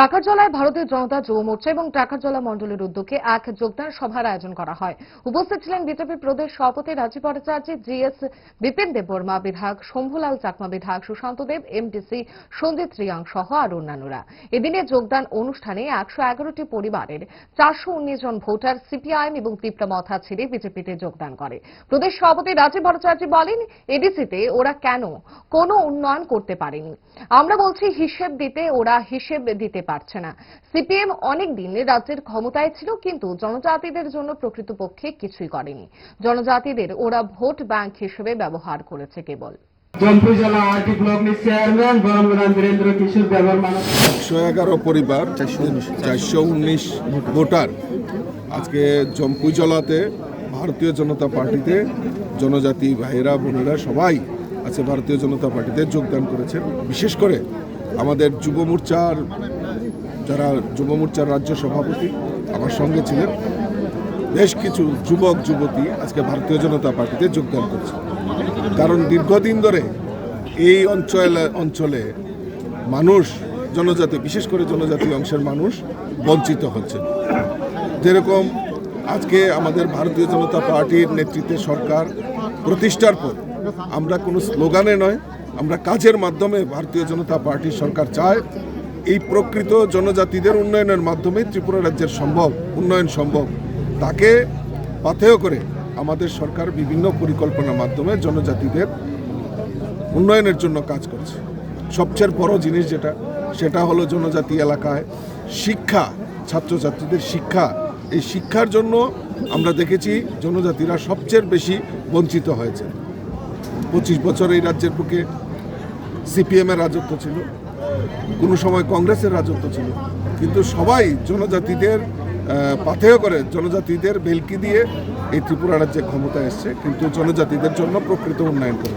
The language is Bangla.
টাকারজলায় ভারতীয় জনতা যুব মোর্চা এবং টাকারজলা মণ্ডলের উদ্যোগে এক যোগদান সভার আয়োজন করা হয়। উপস্থিত ছিলেন বিজেপি প্রদেশ সভাপতি রাজীব ভট্টাচার্য জিএস বিপিন দেববর্মা, বিধায়ক শম্ভুলাল চাকমা, বিধায়ক সুশান্ত দেব এমডিসি সঞ্জিত রিয়াং সহ আর অন্যান্যরা। এদিনে যোগদান অনুষ্ঠানে একশো এগারোটি পরিবারের চারশো উনিশ জন ভোটার, সিপিআইএম এবং তিপ্রামথা ছেড়ে বিজেপিতে যোগদান করে। প্রদেশ সভাপতি রাজীব ভট্টাচার্য বলেন এডিসিতে ওরা কেন কোনো উন্নয়ন করতে পারেনি। আমরা বলছি হিসেব দিতে, ওরা হিসেব দিতে পারছে না। সিপিএম অনেক দিন রাজ্যের ক্ষমতায় ছিল কিন্তু জনজাতিদের জন্য প্রকৃতপক্ষে কিছুই করেনি। জনজাতিদের ওরা ভোট ব্যাংক হিসেবে ব্যবহার করেছে কেবল। জম্পু জেলা আরটি ব্লকের চেয়ারম্যান বরমগ্রাম বীরেন্দ্র কিশোর ব্যবহার মানব। একশো এগারো পরিবার চারশো উনিশ ভোটার আজকে জম্পুজলাতে ভারতীয় জনতা পার্টিতে জনজাতি ভাইয়েরা বোনেরা সবাই আজকে ভারতীয় জনতা পার্টিতে যোগদান করেছেন। বিশেষ করে আমাদের যুব মোর্চার যারা যুব মোর্চার রাজ্য সভাপতি আমার সঙ্গে ছিলেন, বেশ কিছু যুবক, যুবতী আজকে ভারতীয় জনতা পার্টিতে যোগদান করছে। কারণ দীর্ঘদিন ধরে এই অঞ্চলে অঞ্চলে মানুষ, জনজাতি, বিশেষ করে জনজাতি অংশের মানুষ বঞ্চিত হচ্ছে। যেরকম আজকে আমাদের ভারতীয় জনতা পার্টির নেতৃত্বে সরকার প্রতিষ্ঠার পর আমরা কোনো স্লোগানে নয়, আমরা কাজের মাধ্যমে ভারতীয় জনতা পার্টির সরকার চায়। এই প্রকৃত জনজাতিদের উন্নয়নের মাধ্যমে ত্রিপুরা রাজ্যের সম্ভব, উন্নয়ন সম্ভব। তাকে পাথেয় করে আমাদের সরকার বিভিন্ন পরিকল্পনার মাধ্যমে জনজাতিদের উন্নয়নের জন্য কাজ করছে। সবচেয়ে বড় জিনিস যেটা, সেটা হলো জনজাতি এলাকায় শিক্ষা, ছাত্রছাত্রীদের শিক্ষা। এই শিক্ষার জন্য আমরা দেখেছি জনজাতিরা সবচেয়ে বেশি বঞ্চিত হয়েছে। পঁচিশ বছর এই রাজ্যের বুকে সিপিএমের রাজত্ব ছিল। কোনো সময় কংগ্রেসের রাজত্ব ছিল। কিন্তু সবাই জনজাতিদের পাথেয় করে জনজাতিদের বেলকি দিয়ে এই ত্রিপুরা রাজ্যে ক্ষমতা এসছে। কিন্তু জনজাতিদের জন্য প্রকৃত উন্নয়ন করে